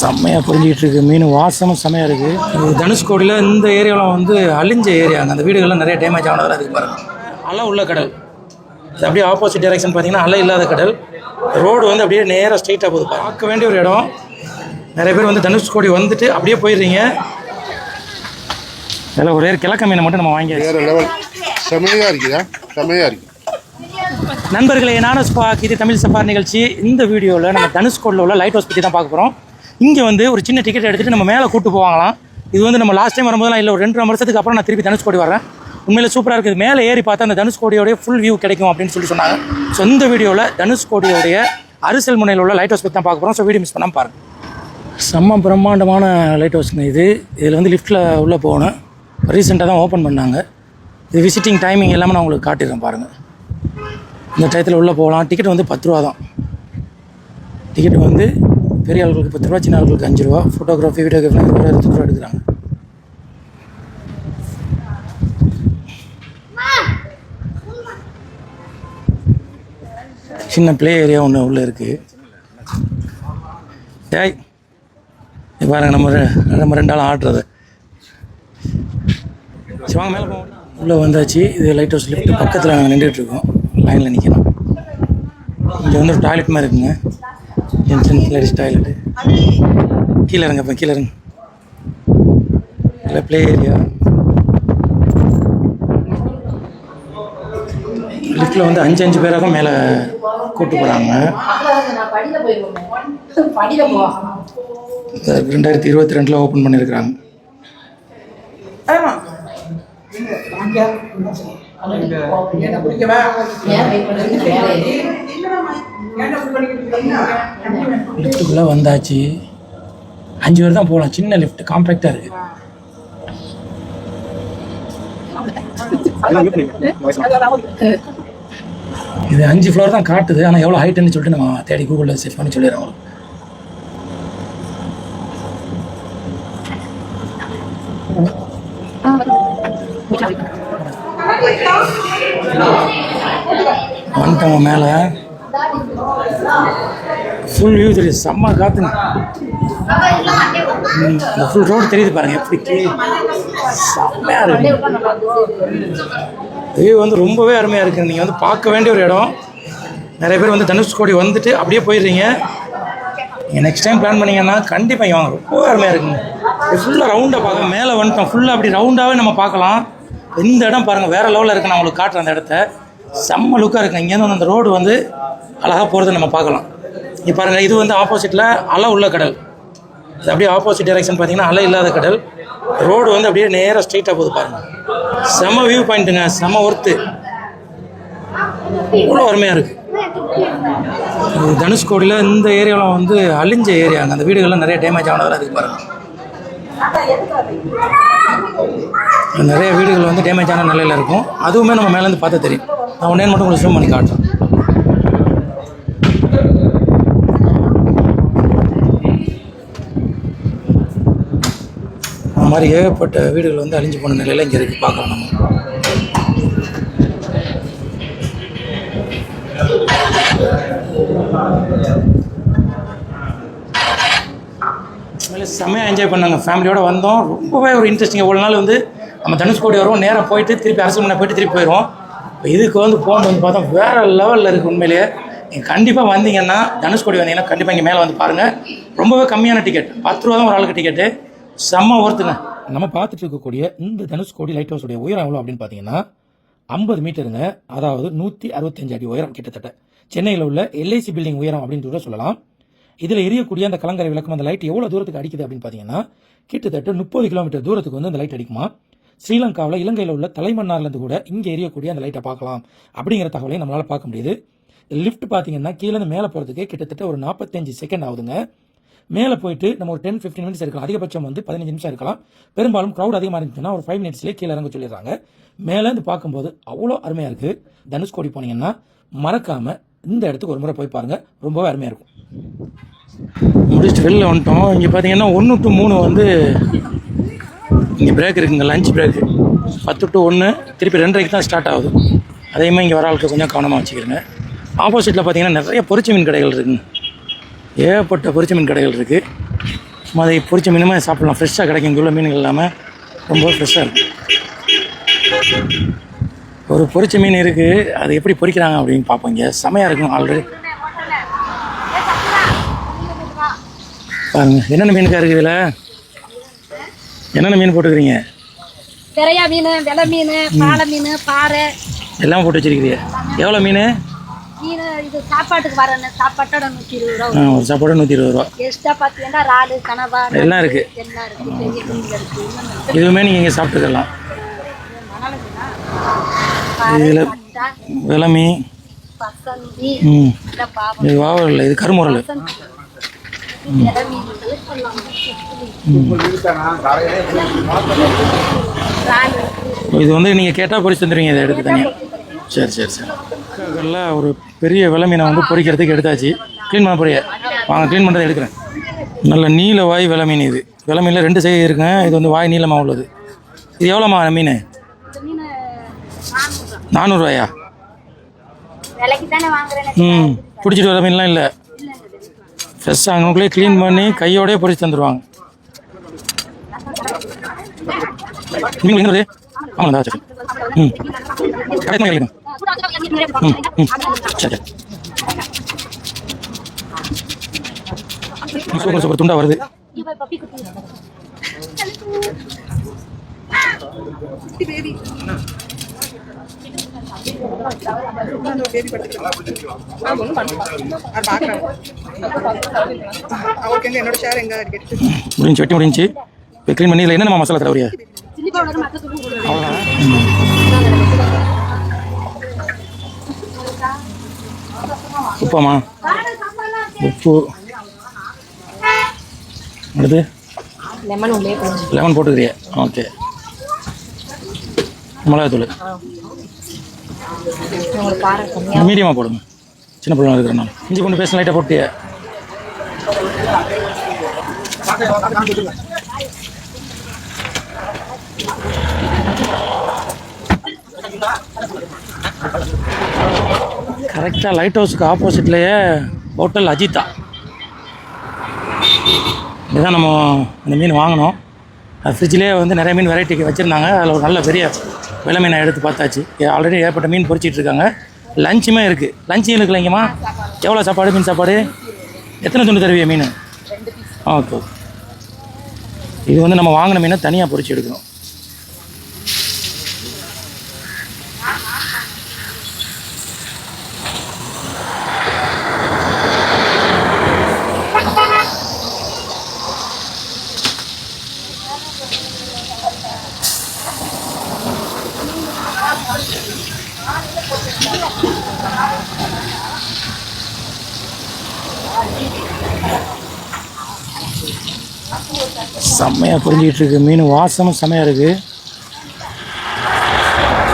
செம்மையாக புரிஞ்சிக்கிட்டு இருக்கு மீன் வாசமும் செம்மையாக இருக்குது தனுஷ்கோடியில் இந்த ஏரியாவில் வந்து அழிஞ்ச ஏரியாங்க அந்த வீடுகள்லாம் நிறைய டேமேஜ் ஆனதெல்லாம் இருக்கு பாருங்க. அலை உள்ள கடல். இது அப்படியே ஆப்போசிட் டைரக்ஷன் பார்த்தீங்கன்னா அலை இல்லாத கடல். ரோடு வந்து அப்படியே நேராக ஸ்ட்ரைட்டாக போகுது பார்க்க வேண்டிய ஒரு இடம். நிறைய பேர் வந்து தனுஷ்கோடி வந்துட்டு அப்படியே போயிடுறீங்க. இதில் ஒரே ஒரு கிழக்க மீனை மட்டும் நம்ம வாங்கியாச்சு. வேற லெவல் செமையா இருக்குதா செமையா இருக்கு. நண்பர்களே நானும் ஸ்பாக் இது தமிழ் சஃபார் நிகழ்ச்சி. இந்த வீடியோவில் நம்ம தனுஷ்கோடில் உள்ள லைட் ஹவுஸ் பற்றி தான் பார்க்க போகிறோம் இங்கே வந்து ஒரு சின்ன டிக்கெட் எடுத்துகிட்டு நம்ம மேலே கூட்டு போவாங்களாம். இது வந்து நம்ம லாஸ்ட் டைம் வரும்போதெல்லாம் இல்லை ஒரு ரெண்டு வருஷத்துக்கு அப்புறம் நான் திருப்பி தனுஷ்கோடி வரேன் உண்மையில் சூப்பராக இருக்குது. மேலே ஏறி பார்த்தா அந்த தனுஷ்கோடியோடைய ஃபுல் வியூ கிடைக்கும் அப்படின்னு சொல்லி சொன்னாங்க. ஸோ இந்த வீடியோவில் தனுஷ்கோடியோடைய அரிசல் முனையில் உள்ள லைட் ஹவுஸ் பற்றி தான் பார்க்க போகிறோம் ஸோ வீடியோ மிஸ் பண்ணாமல் பாருங்கள் செம்ம பிரம்மாண்டமான லைட் ஹவுஸ்ங்க இது. இதில் வந்து லிஃப்ட்டில் உள்ளே போகணும். ரீசெண்டாக தான் ஓப்பன் பண்ணாங்க. இது விசிட்டிங் டைமிங் எல்லாமே நான் உங்களுக்கு காட்டிடுறேன் பாருங்கள் இந்த டயத்தில் உள்ளே போகலாம். டிக்கெட் வந்து பத்து ரூபா தான். டிக்கெட் வந்து பெரிய ஆளுகளுக்கு பத்து ரூபா சின்ன ஆளுகளுக்கு அஞ்சு ரூபா ஃபோட்டோகிராஃபி வீடியோகிராஃபி இருபது ரூபா இருபத்தஞ்சு ரூபா எடுக்கிறாங்க? சின்ன ப்ளே ஏரியா ஒன்று உள்ளே இருக்குது டேய் பாருங்க நம்ம ரெண்டு நம்ம ரெண்டாலும் ஆடுறது. சரி வாங்க மேலே போவோம். உள்ளே வந்தாச்சு. இது லைட் ஹவுஸ் லிஃப்ட் பக்கத்தில் நாங்கள் நின்றுட்டு இருக்கோம். லைனில் நிற்கணும் இங்கே வந்து ஒரு டாய்லெட் மாதிரி இருக்குங்க. ஜென்சன் லேடிஸ் டாய்லெட்டு கீழே இறங்க அப்போ கீழே இறங்க. இல்லை ப்ளே ஏரியா லிஃப்ட்டில் வந்து அஞ்சு அஞ்சு பேராக மேலே கூட்டு போகிறாங்க ரெண்டாயிரத்தி இருபத்தி ரெண்டில் ஓப்பன் பண்ணியிருக்கிறாங்க ஆமாம் லிஃப்ட்டுக்குள்ளே வந்தாச்சு. அஞ்சு பேர் தான் போகலாம். சின்ன லிஃப்ட் காம்பேக்டாக இருக்குது இது அஞ்சு ஃப்ளோர் தான் காட்டுது. ஆனால் எவ்வளோ ஹைட்டுன்னு சொல்லிட்டு நம்ம தேடி கூகுளில் செட் பண்ணி சொல்லிடுறோம் உங்களுக்கு. வந்துட்டோங்க மேலே. ஃபுல் வியூ தெரியுது. செம்ம காத்துங்க. இந்த ஃபுல் ரோடு தெரியுது பாருங்க எப்படி செம்மையாக இருக்கு. வியூ வந்து ரொம்பவே அருமையாக இருக்குது நீங்கள் வந்து பார்க்க வேண்டிய ஒரு இடம். நிறைய பேர் வந்து தனுஷ்கோடி வந்துட்டு அப்படியே போயிடுறீங்க. நீங்கள் நெக்ஸ்ட் டைம் பிளான் பண்ணீங்கன்னா கண்டிப்பாக இங்கே வாங்க. ரொம்ப அருமையாக இருக்குங்க. ஃபுல்லாக ரவுண்டாக பார்க்க மேலே வந்துட்டோம். ஃபுல்லாக அப்படி ரவுண்டாகவே நம்ம பார்க்கலாம். இந்த இடம் பாருங்கள் வேறு லெவலில் இருக்கு. நான் உங்களுக்கு காட்டுறேன் அந்த இடத்த. செம்ம லுக்காக இருக்குங்க இங்கேருந்து அந்த ரோடு வந்து அழகாக போகிறத நம்ம பார்க்கலாம். இங்கே பாருங்கள் இது வந்து ஆப்போசிட்டில் அலை உள்ள கடல். இது அப்படியே ஆப்போசிட் டைரக்ஷன் பார்த்தீங்கன்னா அலை இல்லாத கடல். ரோடு வந்து அப்படியே நேராக ஸ்ட்ரெயிட்டாக போகுது பாருங்கள் செம வியூ பாயிண்ட்டுங்க செம ஒர்த்து இவ்வளோ அருமையாக இருக்குது தனுஷ்கோடியில் இந்த ஏரியாவில் வந்து அழிஞ்ச ஏரியாங்க அந்த வீடுகள்லாம் நிறைய டேமேஜ் ஆனதெல்லாம் இருக்கு பாருங்கள் நிறைய வீடுகள் வந்து டேமேஜ் ஆன நிலையில் இருக்கும். அதுவுமே நம்ம மேலேருந்து பார்த்து தெரியும். நான் உடனே மட்டும் உங்களுக்கு ஜூம் பண்ணி காட்டுறேன். அந்த மாதிரி ஏகப்பட்ட வீடுகள் வந்து அழிஞ்சு போன நிலையில் இங்கே இருக்குது பார்க்கணும் நம்ம. செம்மையாக என்ஜாய் பண்ணாங்க. ஃபேமிலியோடு வந்தோம். ரொம்பவே ஒரு இன்ட்ரெஸ்டிங்காக இவ்வளோ நாள் வந்து நம்ம தனுஷ்கோடி வருவோம் நேராக போயிட்டு திருப்பி அரசு முன்னே போயிட்டு திருப்பி போயிடுவோம். இப்போ இதுக்கு வந்து போகணும் வந்து பார்த்தா வேறு லெவலில் இருக்குது உண்மையிலேயே. நீங்கள் கண்டிப்பாக வந்தீங்கன்னா தனுஷ்கோடி வந்தீங்கன்னா கண்டிப்பாக இங்கே மேலே வந்து பாருங்கள் ரொம்பவே கம்மியான டிக்கெட் பத்து ரூபா தான் ஒரு ஆளுக்கு டிக்கெட்டு செம்ம ஒருத்துங்க நம்ம பார்த்துட்டு இருக்கக்கூடிய இந்த தனுஷ்கோடி லைட் ஹவுஸுடைய உயரம் எவ்வளோ அப்படின்னு பார்த்தீங்கன்னா ஐம்பது மீட்டருங்க. அதாவது நூற்றி அறுபத்தஞ்சு அடி உயரம் கிட்டத்தட்ட. சென்னையில் உள்ள எல்ஐசி பில்டிங் உயரம் அப்படின்னு கூட சொல்லலாம். இதில் எரியக்கூடிய அந்த கலங்கரை விளக்கம் அந்த லைட் எவ்வளோ தூரத்துக்கு அடிக்குது அப்படின்னு பார்த்தீங்கன்னா கிட்டத்தட்ட முப்பது கிலோமீட்டர் தூரத்துக்கு வந்து அந்த லைட் அடிக்குமா? ஸ்ரீலங்காவில் இலங்கையில் உள்ள தலைமன்னார்லேருந்து கூட இங்கே எரியக்கூடிய அந்த லைட்டை பார்க்கலாம். அப்படிங்கிற தகவலையும் நம்மளால் பார்க்க முடியுது. லிஃப்ட் பார்த்தீங்கன்னா கீழே இருந்து மேலே போகிறதுக்கு கிட்டத்தட்ட ஒரு நாற்பத்தஞ்சு செகண்ட் ஆகுதுங்க. மேலே போயிட்டு நம்ம ஒரு டென் ஃபிஃப்டின் மினிட்ஸ் இருக்கலாம். அதிகபட்சம் வந்து பதினஞ்சு நிமிஷம் இருக்கலாம். பெரும்பாலும் க்ரௌட் அதிகமாக இருந்துச்சுன்னா ஒரு ஃபைவ் மினிட்ஸ்லேயே கீழே இறங்க சொல்லிடுறாங்க. மேலேருந்து பார்க்கும்போது அவ்வளோ அருமையாக இருக்குது தனுஷ்கோடி போனீங்கன்னா மறக்காமல் இந்த இடத்துக்கு ஒரு முறை போய் பாருங்கள் ரொம்பவே அருமையாக இருக்கும். முடிச்சுட்டு வெளில வந்துட்டோம். இங்கே பார்த்தீங்கன்னா ஒன்று டு மூணு வந்து இங்கே பிரேக் இருக்குங்க லஞ்ச் பிரேக் பத்து டு ஒன்று திருப்பி ரெண்டரைக்கு தான் ஸ்டார்ட் ஆகுது. அதேமாதிரி இங்கே வர ஆளுக்கு கொஞ்சம் கவனமாக வச்சுக்கிறேங்க. ஆப்போசிட்டில் பார்த்தீங்கன்னா நிறைய பொரிச்ச மீன் கடைகள் இருக்குங்க. ஏகப்பட்ட பொரிச்ச மீன் கடைகள் இருக்குது அதை பொரிச்ச மீனுமே சாப்பிட்லாம். ஃப்ரெஷ்ஷாக கிடைக்கும். இங்கே உள்ள மீன்கள் இல்லாமல் ரொம்ப ஃப்ரெஷ்ஷாக இருக்கும் ஒரு பொரிச்ச மீன் இருக்குது அது எப்படி பொரிக்கிறாங்க அப்படின்னு பார்ப்போம் இங்கே. செமையாக இருக்கும் ஆல்ரெடி பாருங்க. என்னென்ன மீனுக்கா இருக்குது இதில்? என்னென்ன மீன் போட்டுக்கிறீங்க? பெரையா மீன் வெலை மீன் பாலை மீன் பாறை. எல்லாம் போட்டு வச்சிருக்கிறீங்க. எவ்வளோ மீன்? இது சாப்பாட்டுக்கு வரணும் சாப்பாட்டோட நூற்றி இருபது ரூபா ஒரு சாப்பாடு நூற்றி இருபது ரூபா. எக்ஸ்ட்ரா பார்த்தீங்கன்னா இறாலு கனவா எல்லாம் இருக்குது எல்லாம் இருக்குது பெரிய இருக்குது இதுவுமே நீங்கள் இங்கே சாப்பிட்டுக்கலாம். இதில் விளமி ம். இது வாவல் இல்லை இது கருமுரல் இது வந்து நீங்கள் கேட்டால் பொரிச்சு தந்துடுவீங்க இதை எடுத்து தனியாக சரி சரி சரி. ஹோட்டலில் ஒரு பெரிய விலை மீனை வந்து பொறிக்கிறதுக்கு எடுத்தாச்சு. க்ளீன் பண்ண போறிய? வாங்க க்ளீன் பண்ணுறதை எடுக்கிறேன். நல்ல நீல வாய் விலை மீன் இது. விலைமீனில் ரெண்டு சைடு இருக்குங்க. இது வந்து வாய் நீளமாக உள்ளது. இது எவ்வளோம்மா மீன்? நானூறுரூவாயா ம் பிடிச்சிட்டு வர மீன்லாம் இல்லை. ஃப்ரெஷ்ஷாக அங்கனுக்குள்ளே க்ளீன் பண்ணி கையோடய பொரிச்சு தந்துடுவாங்க நீங்கள் எங்கே ஆமாம் ம். கடைக்கு கேளுங்க சரி சூப்பர் சூப்பர் துண்டா வருது முடிஞ்சு வெட்டி முடிஞ்சு இப்போ க்ளீன் பண்ணி என்னென்ன மசாலா தர வரியா அவ்வளோதான் உப்பாமா. உப்பு. அடுத்து? Lemon lemon போட்டுக்கிறியா. ஓகே மிளகாத்தூள் மீடியமாக போடுங்க. சின்ன பிள்ளை இருக்கிறனால இஞ்சி பூண்டு பேஸ்ட் லைட்டாக போட்டியா. கரெக்டாக லைட் ஹவுஸுக்கு ஆப்போசிட்லேயே ஹோட்டல் அஜிதா. இதுதான் நம்ம அந்த மீன் வாங்கினோம். அது ஃப்ரிட்ஜ்லேயே வந்து நிறைய மீன் வெரைட்டிக்கு வச்சுருந்தாங்க. அதில் ஒரு நல்ல பெரிய விலை மீனை எடுத்து பார்த்தாச்சு. ஆல்ரெடி ஏற்பட்ட மீன் பொரிச்சிட்டு இருக்காங்க. லஞ்சுமே இருக்குது லஞ்சு இருக்குல்லைங்கம்மா எவ்வளோ சாப்பாடு மீன் சாப்பாடு? எத்தனை துண்டு தருவிய மீன்? Okay okay. இது வந்து நம்ம வாங்கின மீனை தனியாக பொரிச்சு எடுக்கணும். செம்மையாக பொரிஞ்சிக்கிட்டு இருக்கு மீன் வாசமும் செம்மையாக இருக்குது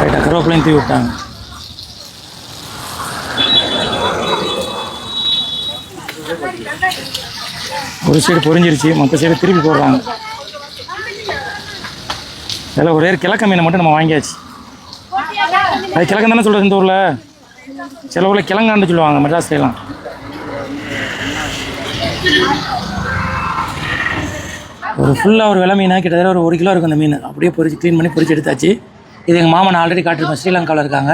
ரைட்டாக கருவேப்பிலையும் தூவி விட்டாங்க. ஒரு சைடு பொரிஞ்சிருச்சு மற்ற சைடு திருப்பி போடுறாங்க. இதில் ஒரே கிழக்க மீனை மட்டும் நம்ம வாங்கியாச்சு. அது கிழங்கு தானே சொல்கிறது இந்த ஊரில்? சில ஊரில் கிழங்கான்னு சொல்லுவாங்க மெட்ராஸ்லாம் ஒரு ஃபுல்லாக ஒரு விலை மீனாக கிட்டத்தட்ட ஒரு ஒரு கிலோ இருக்கும் அந்த மீன். அப்படியே பொரிச்சு க்ளீன் பண்ணி பொறிச்சு எடுத்தாச்சு. இது எங்கள் மாமன் ஆல்ரெடி காட்டிருக்கோம் ஸ்ரீலங்காவில் இருக்காங்க.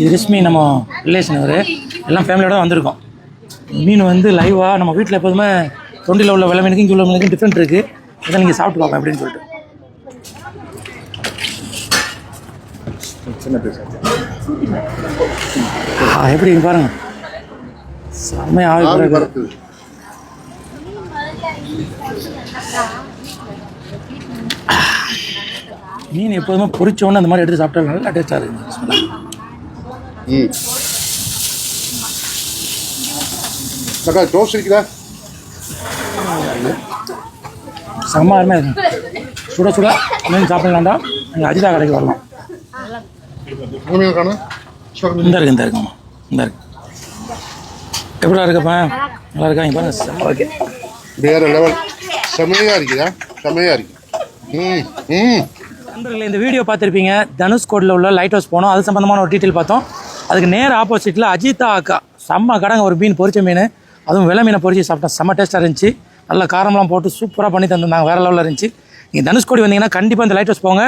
இது ரிஷ்மி நம்ம ரிலேஷன் அவர். எல்லாம் ஃபேமிலியோட வந்திருக்கோம். மீன் வந்து லைவாக நம்ம வீட்டில் எப்போதுமே தொண்டியில் உள்ள விலை மீனுக்கும் இங்கே உள்ள மீனுக்கும் டிஃப்ரெண்ட் இருக்குது இதை நீங்கள் சாப்பிட்டு பார்ப்போம் அப்படின்னு சொல்லிட்டு. ஆ, எப்படி இருக்கு பாருங்க. செம்மையாக பறக்குது. மீன் எப்போதுமே பொரிச்ச உடனே அந்த மாதிரி எடுத்து சாப்பிட்டா நல்லா டேஸ்ட்டாக அக்கா டோஸ்ட் இருக்குதா? செம்ம அருமையாக இருக்கும் சுட சுட மீன் சாப்பிடலாம்டா. நீங்கள் அஜிதா கடைக்கு வரலாம். இந்த இருக்கு இந்த இருக்குமா இந்த இருக்கு. எப்படிடா இருக்கப்பா? நல்லா இருக்கா இங்கே பாருங்க. ஓகே. வேற லெவல் செமையாக இருக்குதா? செமையாக இருக்கு. ம் ம். நண்பர்களே இந்த வீடியோ பார்த்துருப்பீங்க. தனுஷ்கோடில் உள்ள லைட் ஹவுஸ் போனோம். அது சம்மந்தமான ஒரு டீட்டெயில் பார்த்தோம். அதுக்கு நேர் ஆப்போசிட்டில் அஜிதா அக்கா. செம்ம கடைங்க ஒரு மீன் பொரிச்ச மீன். அதுவும் வெள்ளை மீனை பொரிச்சு சாப்பிட்டோம் செம்ம டேஸ்ட்டாக இருந்துச்சு. நல்ல காரம்லாம் போட்டு சூப்பராக பண்ணி தந்திருந்தாங்க. வேறு லெவலில் இருந்துச்சு. நீங்கள் தனுஷ்கோடி வந்தீங்கன்னா கண்டிப்பாக இந்த லைட் ஹவுஸ் போங்க.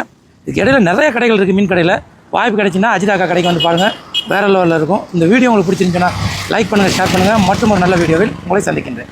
இதுக்கு இடையில நிறைய கடைகள் இருக்குது மீன் கடையில். வாய்ப்பு கிடைச்சுன்னா அஜிதாக்கா கடைக்கு வந்து பாருங்கள் வேறு லெவலில் இருக்கும். இந்த வீடியோ உங்களுக்கு பிடிச்சிருந்துச்சுன்னா லைக் பண்ணுங்கள் ஷேர் பண்ணுங்கள் மற்றும் ஒரு நல்ல வீடியோவில் உங்களை சந்திக்கின்றேன்.